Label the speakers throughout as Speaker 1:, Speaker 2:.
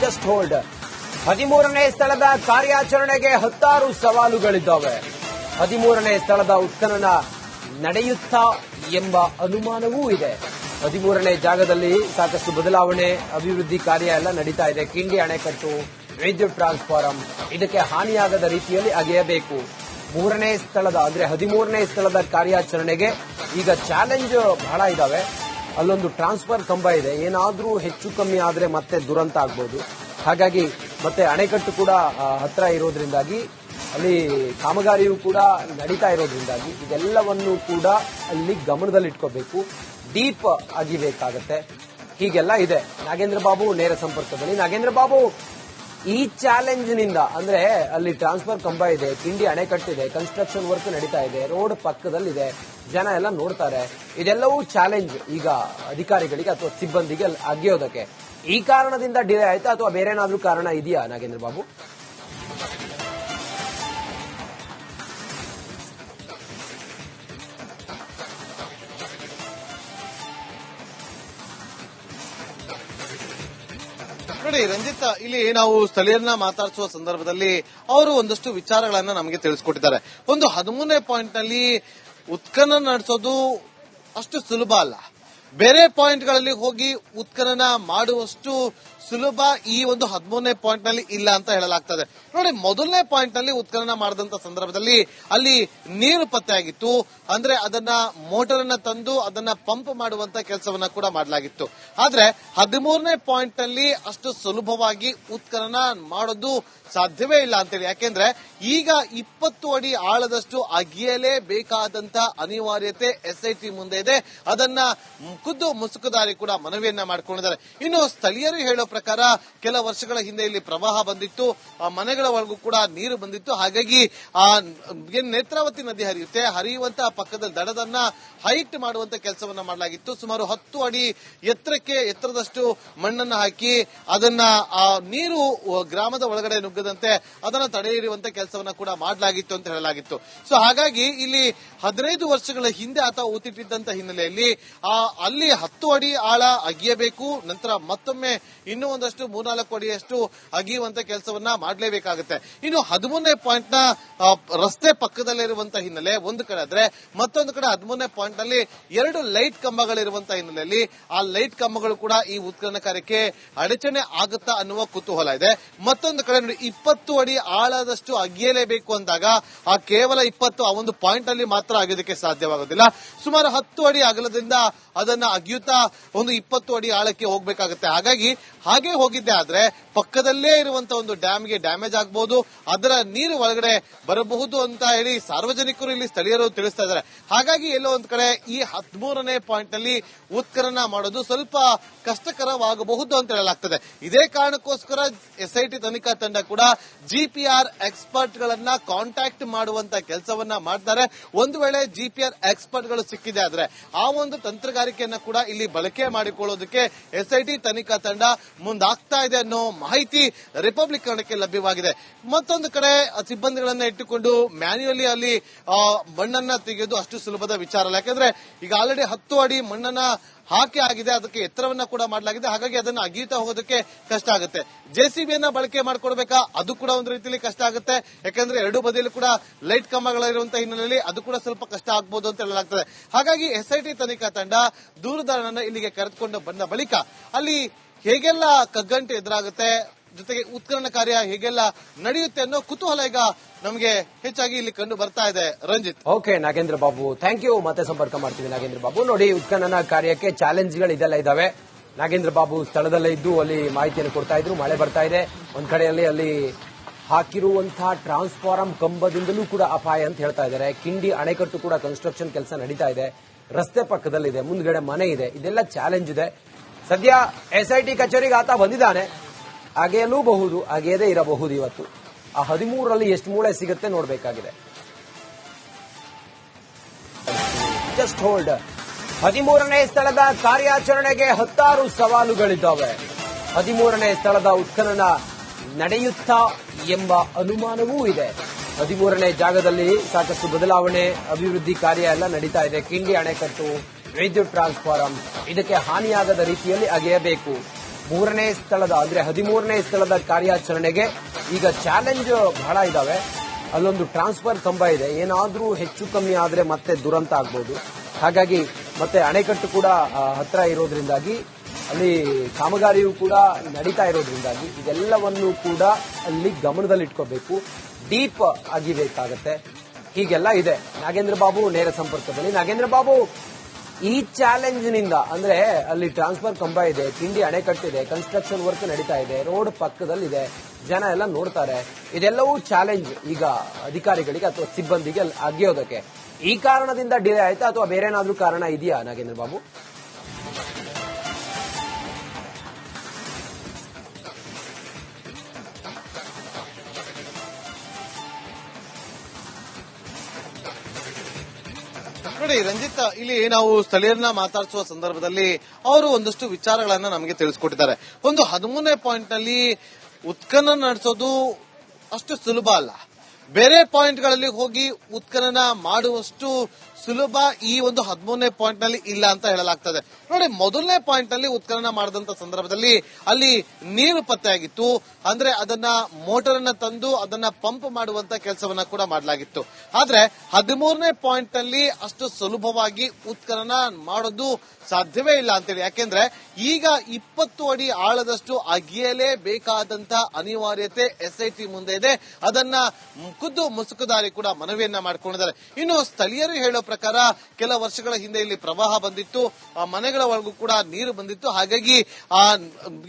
Speaker 1: Just hold ಹದಿಮೂರನೇ ಸ್ಥಳದ ಕಾರ್ಯಾಚರಣೆಗೆ ಹತ್ತಾರು ಸವಾಲುಗಳಿದ್ದಾವೆ. ಹದಿಮೂರನೇ ಸ್ಥಳದ ಉತ್ಖನನ ನಡೆಯುತ್ತಾ ಎಂಬ ಅನುಮಾನವೂ ಇದೆ. ಹದಿಮೂರನೇ ಜಾಗದಲ್ಲಿ ಸಾಕಷ್ಟು ಬದಲಾವಣೆ, ಅಭಿವೃದ್ಧಿ ಕಾರ್ಯ ಎಲ್ಲ ನಡೀತಾ ಇದೆ. ಕಿಂಡಿ ಅಣೆಕಟ್ಟು, ವಿದ್ಯುತ್ ಟ್ರಾನ್ಸ್ಫಾರಂ ಇದಕ್ಕೆ ಹಾನಿಯಾಗದ ರೀತಿಯಲ್ಲಿ ಅಗೆಯಬೇಕು. ಮೂರನೇ ಸ್ಥಳದ, ಅಂದ್ರೆ ಹದಿಮೂರನೇ ಸ್ಥಳದ ಕಾರ್ಯಾಚರಣೆಗೆ ಈಗ ಚಾಲೆಂಜ್ ಬಹಳ ಇದಾವೆ. ಅಲ್ಲೊಂದು ಟ್ರಾನ್ಸ್ಫರ್ ಕಂಬ ಇದೆ. ಏನಾದರೂ ಹೆಚ್ಚು ಕಮ್ಮಿ ಆದ್ರೆ ಮತ್ತೆ ದುರಂತ ಆಗ್ಬೋದು. ಹಾಗಾಗಿ ಮತ್ತೆ ಅಣೆಕಟ್ಟು ಕೂಡ ಹತ್ರ ಇರೋದ್ರಿಂದಾಗಿ, ಅಲ್ಲಿ ಕಾಮಗಾರಿಯೂ ಕೂಡ ನಡೀತಾ ಇರೋದ್ರಿಂದಾಗಿ ಇದೆಲ್ಲವನ್ನು ಕೂಡ ಅಲ್ಲಿ ಗಮನದಲ್ಲಿಟ್ಕೋಬೇಕು. ಡೀಪ್ ಆಗಿಬೇಕಾಗತ್ತೆ ಹೀಗೆಲ್ಲ ಇದೆ. ನಾಗೇಂದ್ರ ಬಾಬು ನೇರ ಸಂಪರ್ಕದಲ್ಲಿ. ನಾಗೇಂದ್ರ ಬಾಬು ಈ ಚಾಲೆಂಜ್ನಿಂದ ಅಂದ್ರೆ ಅಲ್ಲಿ ಟ್ರಾನ್ಸ್ಫರ್ ಕಂಬ ಇದೆ ಕಿಂಡಿ ಅಣೆಕಟ್ಟಿದೆ ಕನ್ಸ್ಟ್ರಕ್ಷನ್ ವರ್ಕ್ ನಡೀತಾ ಇದೆ, ರೋಡ್ ಪಕ್ಕದಲ್ಲಿದೆ, ಜನ ಎಲ್ಲ ನೋಡ್ತಾರೆ. ಇದೆಲ್ಲವೂ ಚಾಲೆಂಜ್ ಈಗ ಅಧಿಕಾರಿಗಳಿಗೆ ಅಥವಾ ಸಿಬ್ಬಂದಿಗೆ ಅಗಿಯೋದಕ್ಕೆ. ಈ ಕಾರಣದಿಂದ ಡಿಲೇ ಆಯ್ತಾ ಅಥವಾ ಬೇರೆ ಏನಾದ್ರೂ ಕಾರಣ ಇದೆಯಾ ನಾಗೇಂದ್ರ ಬಾಬು
Speaker 2: ನೋಡಿ, ರಂಜಿತ್, ಇಲ್ಲಿ ನಾವು ಸ್ಥಳೀಯರನ್ನ ಮಾತಾಡಿಸುವ ಸಂದರ್ಭದಲ್ಲಿ ಅವರು ಒಂದಷ್ಟು ವಿಚಾರಗಳನ್ನ ನಮಗೆ ತಿಳಿಸ್ಕೊಟ್ಟಿದ್ದಾರೆ. ಒಂದು ಹದಿಮೂರನೇ ಪಾಯಿಂಟ್ನಲ್ಲಿ ಉತ್ಖನನ ನಡೆಸೋದು ಅಷ್ಟು ಸುಲಭ ಅಲ್ಲ. ಬೇರೆ ಪಾಯಿಂಟ್ಗಳಲ್ಲಿ ಹೋಗಿ ಉತ್ಖನನ ಮಾಡುವಷ್ಟು ಸುಲಭ ಈ ಒಂದು ಹದಿಮೂರನೇ ಪಾಯಿಂಟ್ನಲ್ಲಿ ಇಲ್ಲ ಅಂತ ಹೇಳಲಾಗ್ತದೆ. ನೋಡಿ, ಮೊದಲನೇ ಪಾಯಿಂಟ್ನಲ್ಲಿ ಉತ್ಖನನ ಮಾಡಿದಂತ ಸಂದರ್ಭದಲ್ಲಿ ಅಲ್ಲಿ ನೀರು ಪತ್ತೆಯಾಗಿತ್ತು ಅಂದ್ರೆ ಅದನ್ನ ಮೋಟರ್ ಅನ್ನ ತಂದು ಅದನ್ನ ಪಂಪ್ ಮಾಡುವಂತ ಕೆಲಸವನ್ನ ಕೂಡ ಮಾಡಲಾಗಿತ್ತು. ಆದ್ರೆ ಹದಿಮೂರನೇ ಪಾಯಿಂಟ್ನಲ್ಲಿ ಅಷ್ಟು ಸುಲಭವಾಗಿ ಉತ್ಖನನ ಮಾಡೋದು ಸಾಧ್ಯವೇ ಇಲ್ಲ ಅಂತೇಳಿ. ಯಾಕೆಂದ್ರೆ ಈಗ ಇಪ್ಪತ್ತು ಅಡಿ ಆಳದಷ್ಟು ಅಗಿಯಲೇ ಬೇಕಾದಂತ ಅನಿವಾರ್ಯತೆ ಎಸ್ ಐ ಟಿ ಮುಂದೆ ಇದೆ. ಅದನ್ನ ಖುದ್ದು ಮುಸುಕುದಾರಿ ಕೂಡ ಮನವಿಯನ್ನ ಮಾಡಿಕೊಂಡಿದ್ದಾರೆ. ಇನ್ನು ಸ್ಥಳೀಯರು ಹೇಳೋ ಪ್ರಕಾರ ಕೆಲ ವರ್ಷಗಳ ಹಿಂದೆ ಇಲ್ಲಿ ಪ್ರವಾಹ ಬಂದಿತ್ತು. ಆ ಮನೆಗಳ ಒಳಗೂ ಕೂಡ ನೀರು ಬಂದಿತ್ತು. ಹಾಗಾಗಿ ಆ ನೇತ್ರಾವತಿ ನದಿ ಹರಿಯುತ್ತೆ ಹರಿಯುವಂತಹ ಪಕ್ಕದ ದಡದನ್ನ ಹೈಟ್ ಮಾಡುವಂತ ಕೆಲಸವನ್ನ ಮಾಡಲಾಗಿತ್ತು. ಸುಮಾರು ಹತ್ತು ಅಡಿ ಎತ್ತರಕ್ಕೆ ಎತ್ತರದಷ್ಟು ಮಣ್ಣನ್ನ ಹಾಕಿ ಅದನ್ನ ಆ ನೀರು ಗ್ರಾಮದ ಒಳಗಡೆ ನುಗ್ಗದಂತೆ ಅದನ್ನ ತಡೆಯಿರುವಂತ ಕೆಲಸವನ್ನ ಕೂಡ ಮಾಡಲಾಗಿತ್ತು ಅಂತ ಹೇಳಲಾಗಿತ್ತು. ಸೊ ಹಾಗಾಗಿ ಇಲ್ಲಿ ಹದಿನೈದು ವರ್ಷಗಳ ಹಿಂದೆ ಆತ ಊತಿಟ್ಟಿದ್ದಂತ ಹಿನ್ನೆಲೆಯಲ್ಲಿ ಆ ಅಲ್ಲಿ ಹತ್ತು ಅಡಿ ಆಳ ಅಗಿಯಬೇಕು, ನಂತರ ಮತ್ತೊಮ್ಮೆ ಇನ್ನೂ ಒಂದಷ್ಟು ಮೂರ್ನಾಲ್ಕು ಅಡಿಯಷ್ಟು ಅಗಿಯುವಂತ ಕೆಲಸವನ್ನ ಮಾಡಲೇಬೇಕಾಗುತ್ತೆ. ಇನ್ನು ಹದಿಮೂರನೇ ಪಾಯಿಂಟ್ನ ರಸ್ತೆ ಪಕ್ಕದಲ್ಲಿರುವಂತ ಹಿನ್ನೆಲೆ, ಒಂದು ಕಡೆ ಆದ್ರೆ ಮತ್ತೊಂದು ಕಡೆ ಹದಿಮೂರನೇ ಪಾಯಿಂಟ್ನಲ್ಲಿ ಎರಡು ಲೈಟ್ ಕಂಬಗಳಿರುವಂತ ಹಿನ್ನೆಲೆಯಲ್ಲಿ, ಆ ಲೈಟ್ ಕಂಬಗಳು ಕೂಡ ಈ ಉತ್ಖನನ ಕಾರ್ಯಕ್ಕೆ ಅಡಚಣೆ ಆಗುತ್ತಾ ಅನ್ನುವ ಕುತೂಹಲ ಇದೆ. ಮತ್ತೊಂದು ಕಡೆ ನೋಡಿ, ಇಪ್ಪತ್ತು ಅಡಿ ಆಳದಷ್ಟು ಅಗಿಯಲೇಬೇಕು ಅಂದಾಗ ಆ ಕೇವಲ ಇಪ್ಪತ್ತು ಆ ಒಂದು ಪಾಯಿಂಟ್ ಅಲ್ಲಿ ಮಾತ್ರ ಅಗಿಯೋದಕ್ಕೆ ಸಾಧ್ಯವಾಗೋದಿಲ್ಲ. ಸುಮಾರು ಹತ್ತು ಅಡಿ ಅಗಲದಿಂದ ಅದನ್ನ ಅಗಿಯುತ್ತಾ ಒಂದು ಇಪ್ಪತ್ತು ಅಡಿ ಆಳಕ್ಕೆ ಹೋಗಬೇಕಾಗುತ್ತೆ. ಹಾಗಾಗಿ ಹಾಗೆ ಹೋಗಿದ್ದೆ ಆದ್ರೆ ಪಕ್ಕದಲ್ಲೇ ಇರುವಂತ ಒಂದು ಡ್ಯಾಮ್ಗೆ ಡ್ಯಾಮೇಜ್ ಆಗಬಹುದು ಅದರ ನೀರು ಒಳಗಡೆ ಬರಬಹುದು ಅಂತ ಹೇಳಿ ಸಾರ್ವಜನಿಕರು ಇಲ್ಲಿ ಸ್ಥಳೀಯರು ತಿಳಿಸ್ತಾ ಇದ್ದಾರೆ. ಹಾಗಾಗಿ ಎಲ್ಲೋ ಒಂದ್ ಕಡೆ ಈ ಹದಿಮೂರನೇ ಪಾಯಿಂಟ್ ಅಲ್ಲಿ ಉತ್ಖನನ ಮಾಡೋದು ಸ್ವಲ್ಪ ಕಷ್ಟಕರವಾಗಬಹುದು ಅಂತ ಹೇಳಲಾಗ್ತದೆ. ಇದೇ ಕಾರಣಕ್ಕೋಸ್ಕರ ಎಸ್ಐಟಿ ತನಿಖಾ ತಂಡ ಕೂಡ ಜಿಪಿಆರ್ ಎಕ್ಸ್ಪರ್ಟ್ ಗಳನ್ನ ಕಾಂಟ್ಯಾಕ್ಟ್ ಮಾಡುವಂತ ಕೆಲಸವನ್ನ ಮಾಡ್ತಾರೆ. ಒಂದು ವೇಳೆ ಜಿಪಿಆರ್ ಎಕ್ಸ್ಪರ್ಟ್ಗಳು ಸಿಕ್ಕಿದೆ ಆದ್ರೆ ಆ ಒಂದು ತಂತ್ರಗಾರಿಕೆಯನ್ನ ಕೂಡ ಇಲ್ಲಿ ಬಳಕೆ ಮಾಡಿಕೊಳ್ಳೋದಕ್ಕೆ ಎಸ್ಐಟಿ ತನಿಖಾ ತಂಡ ಮುಂದಾಗ್ತಾ ಇದೆ ಅನ್ನೋ ಮಾಹಿತಿ ರಿಪಬ್ಲಿಕ್ ಕನ್ನಡಕ್ಕೆ ಲಭ್ಯವಾಗಿದೆ. ಮತ್ತೊಂದು ಕಡೆ ಸಿಬ್ಬಂದಿಗಳನ್ನ ಇಟ್ಟುಕೊಂಡು ಮ್ಯಾನ್ಯುಯಲಿ ಅಲ್ಲಿ ಮಣ್ಣನ್ನ ತೆಗೆಯೋದು ಅಷ್ಟು ಸುಲಭದ ವಿಚಾರ ಅಲ್ಲ ಯಾಕಂದ್ರೆ ಈಗ ಆಲ್ರೆಡಿ ಹತ್ತು ಅಡಿ ಮಣ್ಣನ್ನ ಹಾಕಿ ಆಗಿದೆ, ಅದಕ್ಕೆ ಎತ್ತರವನ್ನ ಕೂಡ ಮಾಡಲಾಗಿದೆ, ಹಾಗಾಗಿ ಅದನ್ನ ಅಗೀತಾ ಹೋಗೋದಕ್ಕೆ ಕಷ್ಟ ಆಗುತ್ತೆ. ಜೆಸಿಬಿಯನ್ನ ಬಳಕೆ ಮಾಡ್ಕೊಡ್ಬೇಕಾ? ಅದು ಕೂಡ ಒಂದು ರೀತಿಯಲ್ಲಿ ಕಷ್ಟ ಆಗುತ್ತೆ. ಯಾಕಂದ್ರೆ ಎರಡು ಬದಿಯಲ್ಲೂ ಕೂಡ ಲೈಟ್ ಕಂಬಗಳಿರುವಂತಹ ಹಿನ್ನೆಲೆಯಲ್ಲಿ ಅದು ಕೂಡ ಸ್ವಲ್ಪ ಕಷ್ಟ ಆಗ್ಬಹುದು ಅಂತ ಹೇಳಲಾಗ್ತದೆ. ಹಾಗಾಗಿ ಎಸ್ಐಟಿ ತನಿಖಾ ತಂಡ ದೂರುದಾರನನ್ನ ಇಲ್ಲಿಗೆ ಕರೆದುಕೊಂಡು ಬಂದ ಬಳಿಕ ಅಲ್ಲಿ ಹೇಗೆಲ್ಲ ಕಗ್ಗಂಟು ಎದುರಾಗುತ್ತೆ, ಜೊತೆಗೆ ಉತ್ಖನನ ಕಾರ್ಯ ಹೇಗೆಲ್ಲ ನಡೆಯುತ್ತೆ ಅನ್ನೋ ಕುತೂಹಲ ಈಗ ನಮಗೆ ಹೆಚ್ಚಾಗಿ ಇಲ್ಲಿ ಕಂಡು ಬರ್ತಾ ಇದೆ. Ranjith.
Speaker 1: Okay Nagendra Babu thank you ಮತ್ತೆ ಸಂಪರ್ಕ ಮಾಡ್ತೀವಿ ನಾಗೇಂದ್ರ ಬಾಬು. ನೋಡಿ ಉತ್ಖನನ ಕಾರ್ಯಕ್ಕೆ ಚಾಲೆಂಜ್ಗಳು ಇದೆಲ್ಲ ಇದಾವೆ. ನಾಗೇಂದ್ರ ಬಾಬು ಸ್ಥಳದಲ್ಲೇ ಇದ್ದು ಅಲ್ಲಿ ಮಾಹಿತಿಯನ್ನು ಕೊಡ್ತಾ ಇದ್ರು, ಮಳೆ ಬರ್ತಾ ಇದೆ. ಒಂದ್ ಕಡೆಯಲ್ಲಿ ಅಲ್ಲಿ ಹಾಕಿರುವಂತಹ ಟ್ರಾನ್ಸ್ಫಾರಂ ಕಂಬದಿಂದಲೂ ಕೂಡ ಅಪಾಯ ಅಂತ ಹೇಳ್ತಾ ಇದ್ದಾರೆ. ಕಿಂಡಿ ಅಣೆಕಟ್ಟು ಕೂಡ ಕನ್ಸ್ಟ್ರಕ್ಷನ್ ಕೆಲಸ ನಡೀತಾ ಇದೆ. ರಸ್ತೆ ಪಕ್ಕದಲ್ಲಿದೆ, ಮುಂದ್ಗಡೆ ಮನೆ ಇದೆ. ಇದೆಲ್ಲ ಚಾಲೆಂಜ್ ಇದೆ. ಸದ್ಯ ಎಸ್ಐಟಿ ಕಚೇರಿಗೆ ಆತ ಬಂದಿದ್ದಾನೆ. ಅಗೆಯಲೂಬಹುದು, ಅಗೆಯದೇ ಇರಬಹುದು ಇವತ್ತು. ಆ ಹದಿಮೂರರಲ್ಲಿ ಎಷ್ಟು ಮೂಳೆ ಸಿಗುತ್ತೆ ನೋಡಬೇಕಾಗಿದೆ. ಜಸ್ಟ್ ಹೋಲ್ಡ್ ಹದಿಮೂರನೇ ಸ್ಥಳದ ಕಾರ್ಯಾಚರಣೆಗೆ ಹತ್ತಾರು ಸವಾಲುಗಳಿದ್ದಾವೆ. ಹದಿಮೂರನೇ ಸ್ಥಳದ ಉತ್ಖನನ ನಡೆಯುತ್ತಾ ಎಂಬ ಅನುಮಾನವೂ ಇದೆ. ಹದಿಮೂರನೇ ಜಾಗದಲ್ಲಿ ಸಾಕಷ್ಟು ಬದಲಾವಣೆ, ಅಭಿವೃದ್ಧಿ ಕಾರ್ಯ ಎಲ್ಲ ನಡೀತಾ ಇದೆ. ಕಿಂಡಿ ಅಣೆಕಟ್ಟು ವಿದ್ಯುತ್ ಟ್ರಾನ್ಸ್ಫಾರಂ ಇದಕ್ಕೆ ಹಾನಿಯಾಗದ ರೀತಿಯಲ್ಲಿ ಅಗೆಯಬೇಕು. ಮೂರನೇ ಸ್ಥಳದ, ಅಂದ್ರೆ ಹದಿಮೂರನೇ ಸ್ಥಳದ ಕಾರ್ಯಾಚರಣೆಗೆ ಈಗ ಚಾಲೆಂಜ್ ಬಹಳ ಇದಾವೆ. ಅಲ್ಲೊಂದು ಟ್ರಾನ್ಸ್ಫರ್ ಕಂಬ ಇದೆ. ಏನಾದರೂ ಹೆಚ್ಚು ಕಮ್ಮಿ ಆದ್ರೆ ಮತ್ತೆ ದುರಂತ ಆಗ್ಬೋದು. ಹಾಗಾಗಿ ಮತ್ತೆ ಅಣೆಕಟ್ಟು ಕೂಡ ಹತ್ರ ಇರೋದ್ರಿಂದಾಗಿ, ಅಲ್ಲಿ ಕಾಮಗಾರಿಯು ಕೂಡ ನಡೀತಾ ಇರೋದ್ರಿಂದಾಗಿ ಇದೆಲ್ಲವನ್ನು ಕೂಡ ಅಲ್ಲಿ ಗಮನದಲ್ಲಿಟ್ಕೋಬೇಕು. ಡೀಪ್ ಆಗಿಬೇಕಾಗತ್ತೆ ಹೀಗೆಲ್ಲ ಇದೆ. ನಾಗೇಂದ್ರ ಬಾಬು ನೇರ ಸಂಪರ್ಕದಲ್ಲಿ. ನಾಗೇಂದ್ರ ಬಾಬು ಈ ಚಾಲೆಂಜ್ನಿಂದ ಅಂದ್ರೆ ಅಲ್ಲಿ ಟ್ರಾನ್ಸ್ಫರ್ ಕಂಬ ಇದೆ, ತಿಂಡಿ ಅಣೆಕಟ್ಟಿದೆ ಕನ್ಸ್ಟ್ರಕ್ಷನ್ ವರ್ಕ್ ನಡೀತಾ ಇದೆ, ರೋಡ್ ಪಕ್ಕದಲ್ಲಿದೆ, ಜನ ಎಲ್ಲ ನೋಡ್ತಾರೆ. ಇದೆಲ್ಲವೂ ಚಾಲೆಂಜ್ ಈಗ ಅಧಿಕಾರಿಗಳಿಗೆ ಅಥವಾ ಸಿಬ್ಬಂದಿಗೆ ಅಗೆಯೋದಕ್ಕೆ. ಈ ಕಾರಣದಿಂದ ಡಿಲೇ ಆಯ್ತಾ ಅಥವಾ ಬೇರೆ ಏನಾದ್ರೂ ಕಾರಣ ಇದೆಯಾ ನಾಗೇಂದ್ರ ಬಾಬು
Speaker 2: ನೋಡಿ, ರಂಜಿತ್, ಇಲ್ಲಿ ನಾವು ಸ್ಥಳೀಯರನ್ನ ಮಾತಾಡಿಸುವ ಸಂದರ್ಭದಲ್ಲಿ ಅವರು ಒಂದಷ್ಟು ವಿಚಾರಗಳನ್ನ ನಮಗೆ ತಿಳಿಸ್ಕೊಟ್ಟಿದ್ದಾರೆ. ಒಂದು ಹದಿಮೂರನೇ ಪಾಯಿಂಟ್ನಲ್ಲಿ ಉತ್ಖನನ ನಡೆಸೋದು ಅಷ್ಟು ಸುಲಭ ಅಲ್ಲ. ಬೇರೆ ಪಾಯಿಂಟ್ಗಳಲ್ಲಿ ಹೋಗಿ ಉತ್ಖನನ ಮಾಡುವಷ್ಟು ಸುಲಭ ಈ ಒಂದು ಹದಿಮೂರನೇ ಪಾಯಿಂಟ್ನಲ್ಲಿ ಇಲ್ಲ ಅಂತ ಹೇಳಲಾಗ್ತದೆ. ನೋಡಿ, ಮೊದಲನೇ ಪಾಯಿಂಟ್ನಲ್ಲಿ ಉತ್ಖನನ ಮಾಡಿದಂತ ಸಂದರ್ಭದಲ್ಲಿ ಅಲ್ಲಿ ನೀರು ಪತ್ತೆಯಾಗಿತ್ತು ಅಂದ್ರೆ ಅದನ್ನ ಮೋಟರ್ ಅನ್ನ ತಂದು ಅದನ್ನ ಪಂಪ್ ಮಾಡುವಂತ ಕೆಲಸವನ್ನ ಕೂಡ ಮಾಡಲಾಗಿತ್ತು. ಆದ್ರೆ ಹದಿಮೂರನೇ ಪಾಯಿಂಟ್ನಲ್ಲಿ ಅಷ್ಟು ಸುಲಭವಾಗಿ ಉತ್ಖನನ ಮಾಡೋದು ಸಾಧ್ಯವೇ ಇಲ್ಲ ಅಂತೇಳಿ. ಯಾಕೆಂದ್ರೆ ಈಗ ಇಪ್ಪತ್ತು ಅಡಿ ಆಳದಷ್ಟು ಅಗಿಯಲೇ ಬೇಕಾದಂತ ಅನಿವಾರ್ಯತೆ ಎಸ್ಐಟಿ ಮುಂದೆ ಇದೆ. ಅದನ್ನ ಖುದ್ದು ಮುಸುಕುದಾರಿ ಕೂಡ ಮನವಿಯನ್ನ ಮಾಡ್ಕೊಂಡಿದ್ದಾರೆ. ಇನ್ನು ಸ್ಥಳೀಯರು ಹೇಳೋ ಪ್ರಕಾರ ಕೆಲ ವರ್ಷಗಳ ಹಿಂದೆ ಇಲ್ಲಿ ಪ್ರವಾಹ ಬಂದಿತ್ತು. ಆ ಮನೆಗಳ ಒಳಗೂ ಕೂಡ ನೀರು ಬಂದಿತ್ತು. ಹಾಗಾಗಿ ಆ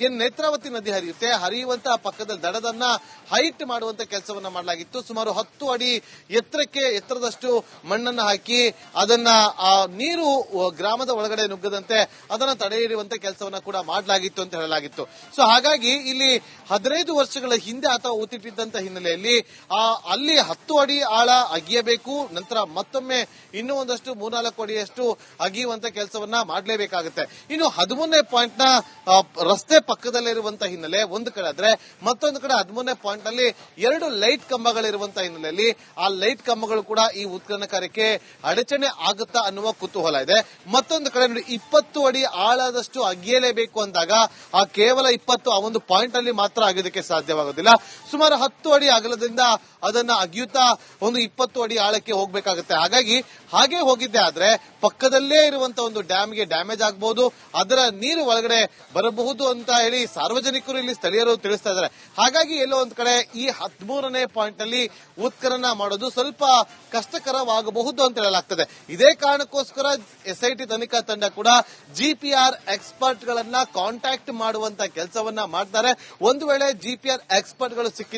Speaker 2: ಏನ್ ನೇತ್ರಾವತಿ ನದಿ ಹರಿಯುತ್ತೆ ಹರಿಯುವಂತ ಪಕ್ಕದ ದಡದನ್ನ ಹೈಟ್ ಮಾಡುವಂತ ಕೆಲಸವನ್ನ ಮಾಡಲಾಗಿತ್ತು. ಸುಮಾರು ಹತ್ತು ಅಡಿ ಎತ್ತರಕ್ಕೆ ಎತ್ತರದಷ್ಟು ಮಣ್ಣನ್ನು ಹಾಕಿ ಅದನ್ನ ಆ ನೀರು ಗ್ರಾಮದ ಒಳಗಡೆ ನುಗ್ಗದಂತೆ ಅದನ್ನ ತಡೆ ಕೆಲಸವನ್ನ ಕೂಡ ಮಾಡಲಾಗಿತ್ತು ಅಂತ ಹೇಳಲಾಗಿತ್ತು. ಸೊ, ಹಾಗಾಗಿ ಇಲ್ಲಿ ಹದಿನೈದು ವರ್ಷಗಳ ಹಿಂದೆ ಆತ ಊತಿಟ್ಟಿದ್ದಂತ ಹಿನ್ನೆಲೆಯಲ್ಲಿ ಆ ಅಲ್ಲಿ ಹತ್ತು ಅಡಿ ಆಳ ಅಗಿಯಬೇಕು, ನಂತರ ಮತ್ತೊಮ್ಮೆ ಇನ್ನೂ ಒಂದಷ್ಟು ಮೂರ್ನಾಲ್ಕು ಅಡಿಯಷ್ಟು ಅಗಿಯುವಂತ ಕೆಲಸವನ್ನ ಮಾಡಲೇಬೇಕಾಗುತ್ತೆ. ಇನ್ನು ಹದಿಮೂರನೇ ಪಾಯಿಂಟ್ನ ರಸ್ತೆ ರಸ್ತೆ ಪಕ್ಕದಲ್ಲಿರುವಂತ ಹಿನ್ನೆಲೆ ಒಂದು ಕಡೆ ಆದ್ರೆ ಮತ್ತೊಂದು ಕಡೆ ಹದಿಮೂರನೇ ಪಾಯಿಂಟ್ನಲ್ಲಿ ಎರಡು ಲೈಟ್ ಕಂಬಗಳಿರುವಂತ ಹಿನ್ನೆಲೆಯಲ್ಲಿ ಆ ಲೈಟ್ ಕಂಬಗಳು ಕೂಡ ಈ ಉತ್ಖನನ ಕಾರ್ಯಕ್ಕೆ ಅಡಚಣೆ ಆಗುತ್ತಾ ಅನ್ನುವ ಕುತೂಹಲ ಇದೆ. ಮತ್ತೊಂದು ಕಡೆ ನೋಡಿ, ಇಪ್ಪತ್ತು ಅಡಿ ಆಳದಷ್ಟು ಅಗಿಯಲೇಬೇಕು ಅಂದಾಗ ಆ ಕೇವಲ ಇಪ್ಪತ್ತು ಆ ಒಂದು ಪಾಯಿಂಟ್ ಅಲ್ಲಿ ಮಾತ್ರ ಆಗೋದಕ್ಕೆ ಸಾಧ್ಯವಾಗುದಿಲ್ಲ ಸುಮಾರು ಹತ್ತು ಅಡಿ ಅಗಲದಿಂದ ಅದನ್ನ ಅಗಿಯುತ್ತಾ ಒಂದು ಇಪ್ಪತ್ತು ಅಡಿ ಆಳಕ್ಕೆ ಹೋಗಬೇಕಾಗುತ್ತೆ. ಹಾಗಾಗಿ ಹಾಗೆ ಹೋಗಿದ್ದೆ ಆದ್ರೆ ಪಕ್ಕದಲ್ಲೇ ಇರುವಂತ ಒಂದು ಡ್ಯಾಮ್ಗೆ ಡ್ಯಾಮೇಜ್ ಆಗಬಹುದು ಅದರ ನೀರು ಒಳಗಡೆ ಬರಬಹುದು ಅಂತ ಹೇಳಿ ಸಾರ್ವಜನಿಕರು ಇಲ್ಲಿ ಸ್ಥಳೀಯರು ತಿಳಿಸ್ತಾ ಇದ್ದಾರೆ. ಹಾಗಾಗಿ ಎಲ್ಲೋ ಒಂದ್ ಕಡೆ ಈ ಹದಿಮೂರನೇ ಪಾಯಿಂಟ್ನಲ್ಲಿ ಉತ್ಖನನ ಮಾಡೋದು ಸ್ವಲ್ಪ ಕಷ್ಟಕರವಾಗಬಹುದು ಅಂತ ಹೇಳಲಾಗ್ತದೆ. ಇದೇ ಕಾರಣಕ್ಕೋಸ್ಕರ ಎಸ್ಐಟಿ ತನಿಖಾ ತಂಡ ಕೂಡ ಜಿಪಿಆರ್ ಎಕ್ಸ್ಪರ್ಟ್ ಗಳನ್ನ ಕಾಂಟ್ಯಾಕ್ಟ್ ಮಾಡುವಂತ ಕೆಲಸವನ್ನ ಮಾಡ್ತಾರೆ. ಒಂದು ವೇಳೆ ಜಿಪಿಆರ್ ಎಕ್ಸ್ಪರ್ಟ್ಗಳು ಸಿಕ್ಕಿ